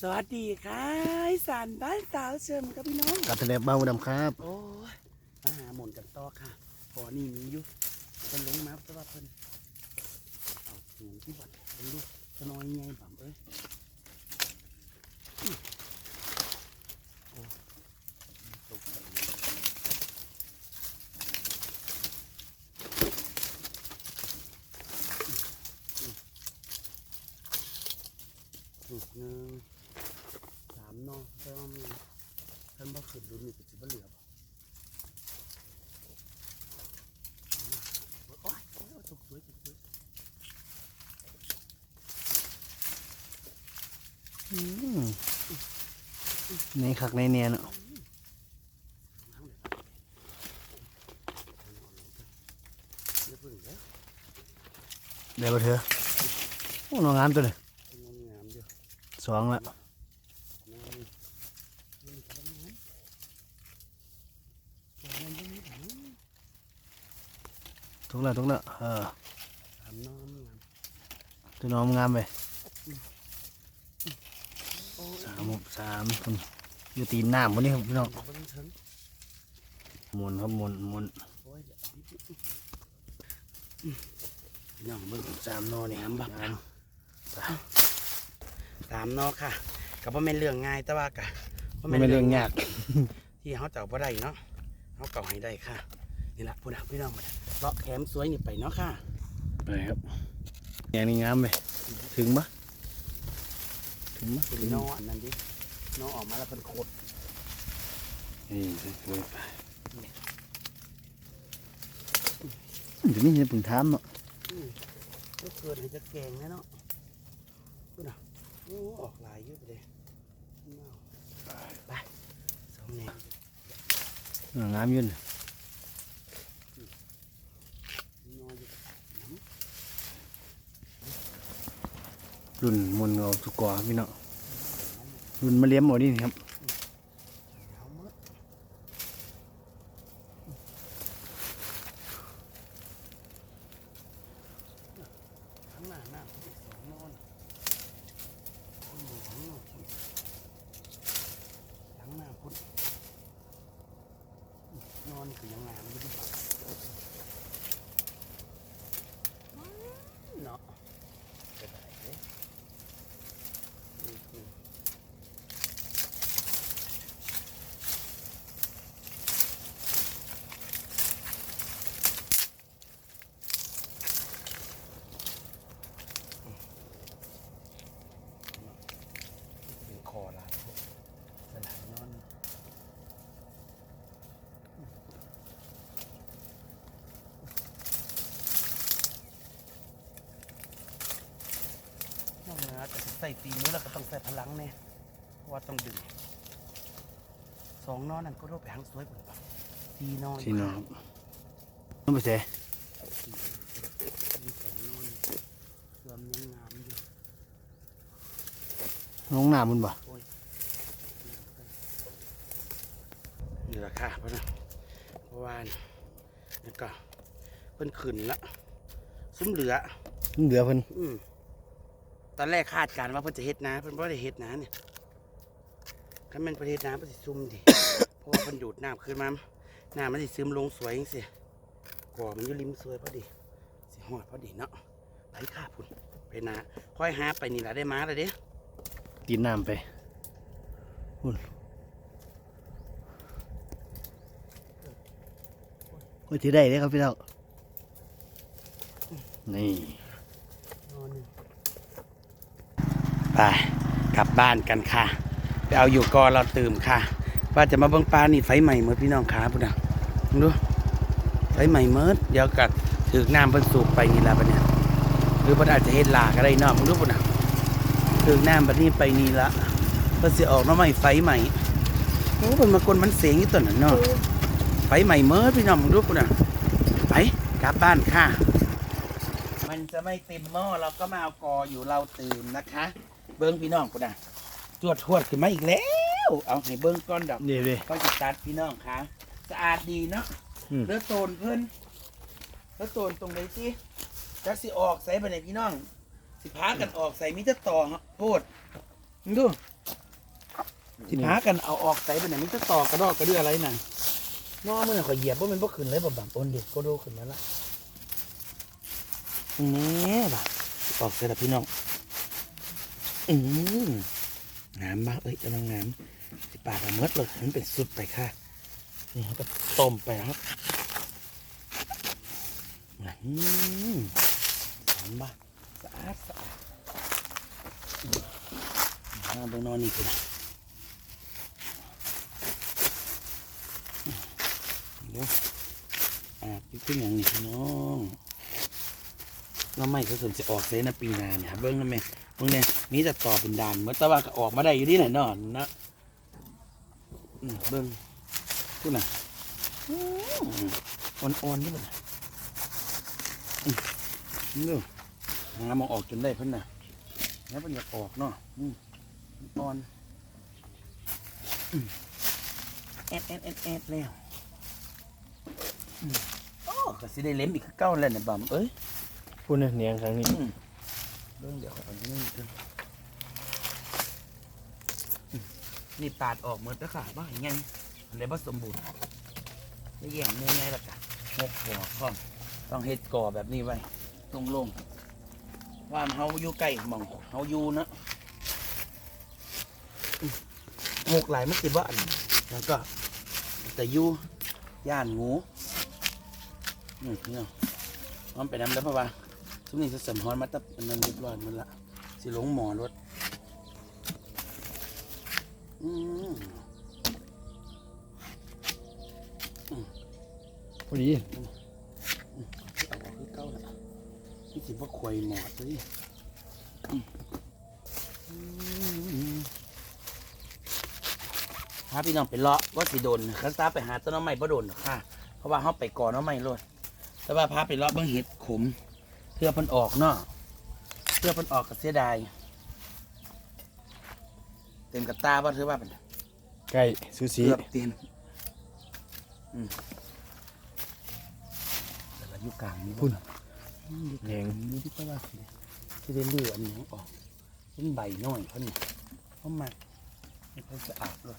สวัสดีค่ะอีสานบ้านสาวเชิมครับพี่น้อง กับทะเลบ้าวดำครับ โอ้ยมาหาหมนกันต่อค่ะพอนี่มีอยู่เพิ่นลงมาแต่ว่าเพิ่นเอาถุงที่บัดเพิ่นลูกจะน้อยไงบ่ำเอ้ยอื้อโอ้ตกใจลูกหนึ่งสามเนอกแต่ว่ามีเพิ่นบ่ขึ้นรุ่นนี้ก็สิบ่เหลือบ่โอ้ยโอ้ยถูกสวยถูกสวยในคักในเนียเนาะน้ำเลยเดี๋ยวเพิ่งเด้อเดี๋ยวมาเถอะโอ้น้องงามตัวเลยงามงามเดียวสองละ งามนี่นี่ก็งามงามงามนี่งาม ทุกละทุกละเออทำน้องงามตัวน้องงามไปโอ้ยสามหกสามคนอยู่ตีนน้ำวันนี้ครับพี่น้องเบิ่งถึงหมุนครับหมุนหมุนโอ้ยเดี๋ยวพี่น้องเบิ่งสามนอนี่งามบักงามตามเนอกค่ะก็บ่แม่นเรื่องง่ายแต่ว่ากะบ่ไม่เป็นเรื่องยาก ที่เขาเจ้าบ่ได้เนาะเขาเก่าให้ได้ค่ะ นี่ละพูดนะพี่น้องมา เลาะแคมสวยนี่ไปเนาะค่ะไปครับอย่างนี้งามไปถึงปะถึงปะเป็นนออันนั้นดินอออกมาแล้วเป็นโคตรนี่สวยๆไปเดี๋ยวนี้จะปึงถามเนาะก็เกิดให้จะแกงแน่เนาะพูดนะโอ้ออกหลายเยอะไปเลยไปสองแนวเอองามอยืนนออยู่น้ำ รุ่นมุนเอาสุกอพี่เน้องรุ่นมาเลี้ยมหมดนี่ครับยาวมากข้างหน้าหน้าอีกสองนอนข้างหน้าข้างหน้าพุ่นข้างหน้าพุ่นนอนคือยังงามอยู่ดิเนาะจะได้เด้นี่คือเป็นคอลายพวกสลายนอน น้องเนื้อแต่ใส่ตีนี้แล้วก็ต้องใส่พลังเนี่ยเพราะว่าต้องดึงสองนอนนั่นก็รูปไปหางสวยกว่าปะตีนอนสีน้องครับต้องไปเสมีสองนอนเสื่อมยังงามอยู่น้องหน้ามันบ่นี่แหละค่ะเพราะนะเพราะว่านี่ก็เพิ่นขึ้นละซุ้มเหลือมันเหลือเพิ่นอืม ตอนแรกคาดการณ์ว่าเพิ่นจะเฮ็ดนะเพิ่นบ่ได้เฮ็ดนะเนี่ยถ้ามันประเทศน้ำเพิ่นสิซุ่มดิเพราะว่าเพิ่นดูดน้ำขึ้นมาน้ำมันสิซึมลงสวยจังซี่ก่อมันอยู่ริมสวยพอดีสิฮอดพอดีเนาะไปค่ะพุ่นไปนาค่อยหาไปนี่ล่ะได้มาแล้วเด้ตีนน้ำไปหุ่นก็จะได้เลยครับพี่น้องนี่ ไปกลับบ้านกันค่ะ ไปเอาอยู่กอเราตื่มค่ะ ว่าจะมาเบิ่งปลานี่ไฟใหม่เมื่อพี่น้องขาพุ่นน่ะดูไฟใหม่เมื่อเดี๋ยวกัดถือน้ำเพิ่นสูบไปนี่ละปะเนี่ยหรือเพิ่นอาจจะเฮ็ดลาก็ได้เนาะมึงดูพุ่นน่ะถือน้ำบัดนี้ไปนี่ละเพิ่นสิออกมาใหม่ไฟใหม่โอ้เพิ่นมากลมันเสียงอยู่ตัวนั้นเนาะไฟใหม่เมื่อพี่น้องมึงดูพุ่นน่ะไปกลับบ้านค่ะ มันจะไม่เต็มหม้อเราก็มาเอากออยู่เราตื่มนะคะ เบิ้งพี่น้องพุ่นน่ะจวดทวดขึ้นมาอีกแล้ว เอาให้เบิ้งก้อนดอกเดี๋ยวดิก็จะตัดพี่น้องค่ะ สะอาดดีเนาะอืมเลือโตนเพิ่นเลือโตนตรงไหนสิจักสิออกใส่ไปไหนพี่น้อง สิพากันออกใส่มิจะต่อโพดมึงดู สิพากันเอาออกใส่ไปไหนมันจะต่อกระดอกกระเดืออะไรน่ะน้อมือข่อยเหยียบว่ามันบ่ขึ้นเลยบ่บังอ้นเด็กก็โดขึ้นแล้วล่ะนี่ล่ะออกเสร็จแล้วพี่น้อง อืมงามบ้าเอ้ยกำลังงามสิปาดเอาเมดเลยมันเป็นสุดไปค่ะ นี่เขาก็ต้มไปครับอืมหอมบ้าสะอาดสะอาดมาบิ่งนอนนี่คือนะดี๋ยวอาบขึ้นอย่างนี้น้องน้ำไม่เขาสนจะออกเซนะปีนาเนี่ยครับเบิ้งนั่นแม่ เบิ้งเนี่ยมีแต่ต่อเป็นด่านเมื่อตะวันก็ออกมาได้อยู่ที่ไหนนอนนะอืมเบิ้งพูดน่ะอืมอ่อนๆนี่มันน่ะอืมนี่ดูหามองออกจนได้เพิ่นน่ะแล้วมันอยากออกเนาะอืมอ่อนอืมแอดแอดแอดแอดแล้วอืมโอ้ก็สิได้เล็มอีกคือเก้าแล้วเนี่ยบำเอ้ยพูดนะเนียงครั้งนี้อืม เรื่องเดี๋ยวเอานี่กันอืมนี่ปาดออกหมดแล้วค่ะบ้าไงอะไรบ้าสมบูรณ์ไม่แย่งมูไงล่ะกะงกหัวข้อมต้องเฮ็ดก่อแบบนี้ไว้ตรงลงๆว่าเฮาอยู่ใกล้หมองเฮาอยู่นะอืมงกหลายไม่คิดว่าอันแล้วก็แต่อยู่ย่านงูอืมเนี่ยมันไปน้ำแล้วเพราะว่า ทุกนี้จะสำฮอนมาตับอันนั้นเรียบร้อยหมันละสิหลงหมอรถอืมพอดีเอาออกคือเก้าละนี่สิว่าควยหมอดเลยอืมอืมพาพี่น้องไปเลาะว่าสิโดนข้าซาไปหาต้นน้ำไม้บ่โดนหรอกค่ะ เพราะว่าเขาไปก่อนน้ำไม้รดแต่ว่าพาไปเลาะเบิ่งเห็ดขม เพื่อเพันออกเนาะเพื่อเพันออกกับเสียดายเต็มกับตาว่าเธอว่าเป็นใกล้ซูซีเกือบเต็มอืมแต่ละอยู่กลางนี่พุ่นอืมอยู่กแยลางงนี่ที่ก็ว่าสิที่ได้เลือดอันนี้ออกเป็นใบน้อยเขานี่เขามาไม่ค่อยสะอาดเลย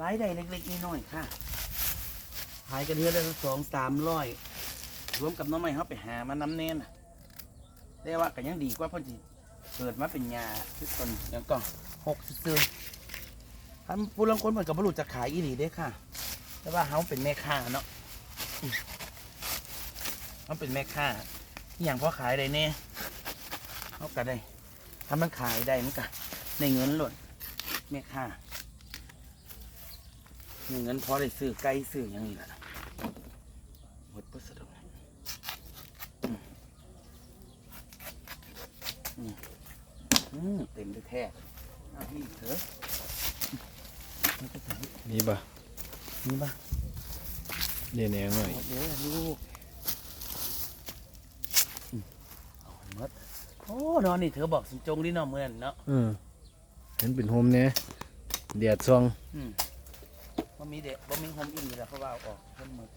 รายได้เล็กๆน้อยๆค่ะ ขายกันเทือได้สองสามร้อยรวมกับน้องใหม่เขาไปหามาน้ำเน้นน่ะได้ว่ากันยังดีกว่าเพ่อจีเกิดมาเป็นยาทุกคนยังก็หกซื้อท่านผู้ลังคนเหมือนกับบรุจะขายอีหลีได้ค่ะ แต่ว่าเขาเป็นแม่ค้าเนาะเขาเป็นแม่ค้าอย่างพ่อขายได้เนี่ยเขาก็ได้ถ้ามันขายได้มันก็ในเงินหล่นแม่ค้า มีเงินพอได้ซื้อไก่ซื้ออย่างนี้แหละหมดประสะดกอืมอืมอืมเต็มด้วยแท้เอาพี่เถอะนี่ก็ถึงนี่ป่ะนี่ป่ะเดี๋ยวแนงหน่อยหมดเด้อลูกอืมเอาให้หมดโอ้นอนนี่เธอบอกสิจงดิเนาะเหมือนเนาะเออเห็นเป็นโฮมเนี่ยเดียดซองอืม บ่มีเด็กบ่มีโฮมอินอยู่แล้วเพราะว่าเอาออกทั้งหมด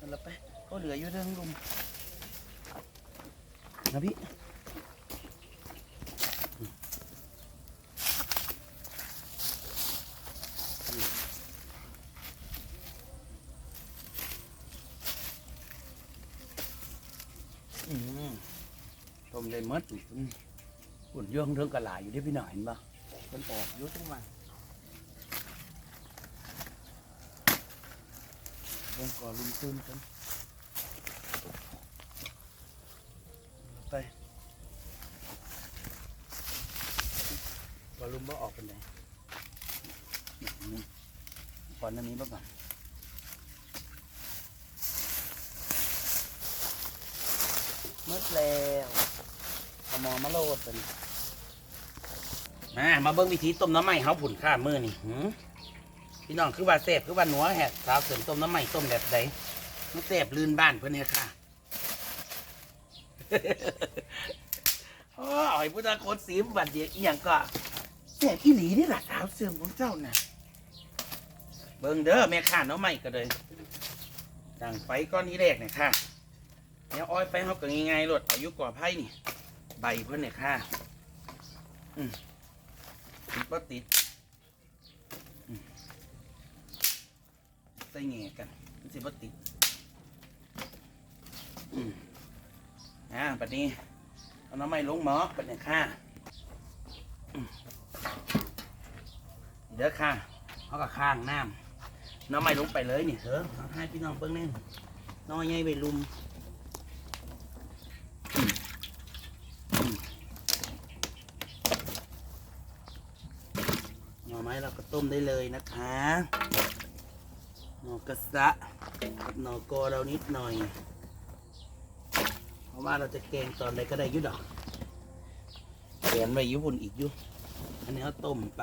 นั่นละไปก็เหลืออยู่เรื่องลุมนะพี่ต้มได้หมดนี่อืมอุ่นเยื่องเรื่องกระหลายอยู่ที่พี่หน่อยเห็นปะมันออกอยุ่ทั้งวัน งก่อลุมตื้นกันไปกอลุมบ่ออกเป็นไงนี่ก่อนหน้านี้บ้างก่อนมืดแล้วเอาหมอมาโลดเป็นมามาเบิ่งวิธีต้มน้ำไหม้เขาผุนข้ามือนี่หื พี่น้องคือว่าเสพคือว่าหนัวแหกสาวเสริมต้มน้ำไหม้ต้มแบบใดมันเสพลื่นบ้านเพื่อนเนี่ยค่ะโอ้ยพุทธคนสีมบัดเดียวอีหยังก็เสพอีหลีนี่แหละสาวเสริมของเจ้าน่ะเบิ่งเด้อแม่ข้าน้ำไหม้ก็เลยดังไฟก้อนนี้แรกเนี่ยค่ะแล้วอ้อยไปเขาก็ง่ายๆรถอายุก่อไผ่นี่ ใบเพื่อนเนี่ยค่ะ อืมติดบ่ติดอืม ใส่แง่กันมันสิบ่ติดอืมอ่าปัดนี้เอาน้ำไม่ลงหมอปัดเนี่ยค่ะเดี๋ยวค่ะเขาก็ข้างน้ำน้ำไม่ลงไปเลยนี่เถอะให้พี่น้องเบิ่งแน่น้อยใหญ่ไปลุมหน่อไม้เราก็ต้มได้เลยนะคะ อกระสะกับหน่อกอเรานิดหน่อย เพราะว่าเราจะแกงตอนใดก็ได้อยุดอกแกนไว้อยุบุนอีกอยุอันนี้เขาต้มไป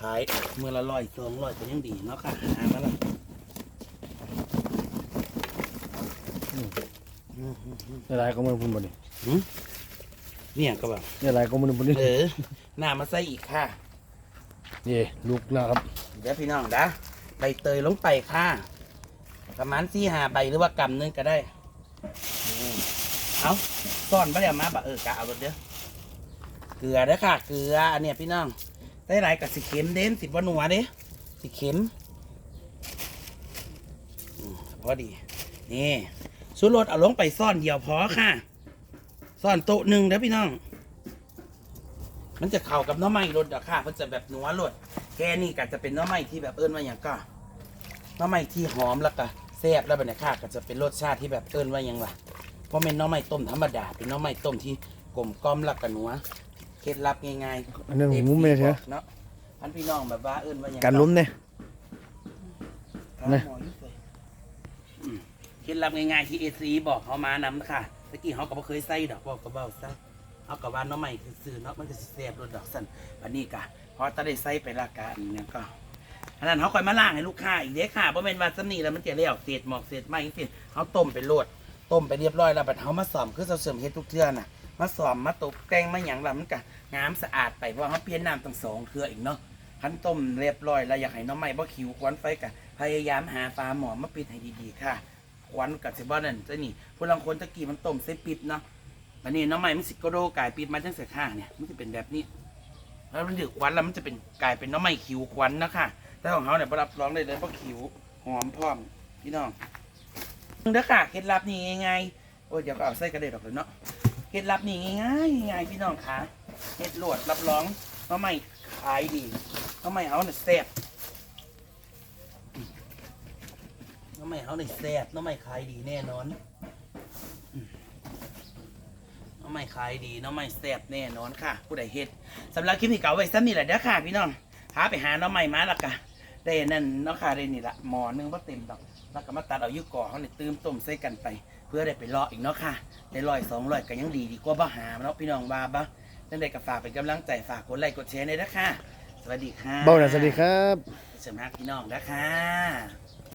ขายเมื่อละร้อยสองร้อยก็ยังดีเนาะค่ะหามาแล้วอืมอืมอืมอืมอะไรก็มันพุ่นบ่นี่เนี่ยก็แบบอะไรก็มันพุ่นนี่เออหน้ามาใส่อีกค่ะเย่ลูกแล้วครับเดี๋ยวพี่น้องนะ ใบเตยลงไปค่ะ ประมาณสี่หาใบหรือว่ากำนึงก็ได้เอาซ่อนไปแล้วมาบะเออกะเอารถเด้อเกลือเด้อค่ะ เกลืออันเนี้ยพี่น้องได้หลายกับสิเข็มเด่นสิบวันหนัวเด้สิเข็มอืมพอดีนี่สุรสเอาลงไปซ่อนเดียวพอค่ะ ซ่อนโต๊ะหนึ่งเด้อพี่น้อง มันจะเข้ากับน้อไม้รสดอค่ะมันจะแบบหนัวรส แกนี่ก็จะเป็นหน้อไม้ที่แบบเอิ้นว่าอย่างก็หน้อไม้ที่หอมแล้วก็แซ่บแล้วแบบนี้ค่ะก็จะเป็นรสชาติที่แบบเอิ้นว่าอย่างล่ะเพราะเป็นหน้อไม้ต้มธรรมดาเป็นหน้อไม้ต้มที่กลมกล่อมแล้วก็นัวเคล็ดลับง่ายๆอันนั้นผมไม่ได้เถอะเนาะอันพี่น้องแบบว่าเอิ้นว่าอย่างการล้มเนี่ยถามนะหมออยู่เลยอืมเคล็ดลับง่ายๆที่เอซีบอกเขามานำค่ะตะกี้เขาก็บ่เคยใส่ดอกบอกก็เบ้าซะ เอากับว่าหน้อไม้คือซื้อเนาะมันก็สิแซ่บรสดอกสันอันนี้กะพอตาได้ใส่ไปละกะอันนี้ก็อันนั้นเขาคอยมาล่างให้ลูกค้าอีกเด้อค่ะเพราะเป็นวาซานี่แล้วมันจะเลี้ยวเศษหมอกเศษไม้จังๆเขาต้มไปโลดต้มไปเรียบร้อยแล้วบัดเขามาซ่อมคือเราเสริมเฮ็ดทุกเทื่อน่ะมาซ่อมมาตกแต่งมาหยังล่ะมันก็งามสะอาดไปเพราะเขาเปลี่ยนน้ำตั้งสองเทื่ออีกเนาะคันต้มเรียบร้อยแล้วอยากให้น้องใหม่บ่ขิวควันไฟก็พยายามหาปลาหมอมาปิดให้ดีๆค่ะควันกับสิบ่นั่นจะนี่ผู้ลังคนตะกี้มันต้มใส่ปิดเนาะ วันนี้น้องใหม่มันสิกระโดกลายปิดมาจังเสียข้างเนี่ยมันจะเป็นแบบนี้ แล้วมันดึกควันแล้วมันจะเป็นกลายเป็นน้องใหม่ขิวควันนะค่ะแต่ของเขาเนี่ยรับรองได้เลยเพราะขิวหอมพร้อมพี่น้องเด้อค่ะเคล็ดลับนี่ง่ายๆโอ้ยเดี๋ยวก็เอาใส่กระเด็ดออกเลยเนาะเคล็ดลับนี่ง่ายๆง่ายพี่น้องค่ะเฮ็ดโหลดรับรองน้องใหม่ขายดีน้องใหม่เขาเนี่ยแซ่บน้องใหม่เขาเนี่ยแซ่บน้องใหม่ขายดีแน่นอน น้องใหม่ขายดีน้องใหม่แซ่บแน่นอนค่ะ ผู้ใดเฮ็ดสำหรับคลิปนี้เก่าไว้ซ้ำนี่แหละเด้อค่ะ พี่น้องพาไปหาน้องใหม่มาและกะได้นั่นเนาะค่ะได้นี่ละหมอหนึงว่าเต็มดอกแล้วก็มาตัดเอาอยุก่อเขาเนี่ยตื้มต้มใส่กันไป เพื่อได้ไปเลาะอีกเนาะค่ะได้ร้อยสองร้อยก็ยังดีดีกว่าบ้าหาเนาะพี่น้องว่าบ้านั่นได้ก็ฝากเป็นกำลังใจฝากกดไลค์กดแชร์เลยนะค่ะสวัสดีค่ะเบ้าหน่ะสวัสดีครับเสริมฮักพี่น้องนะค่ะ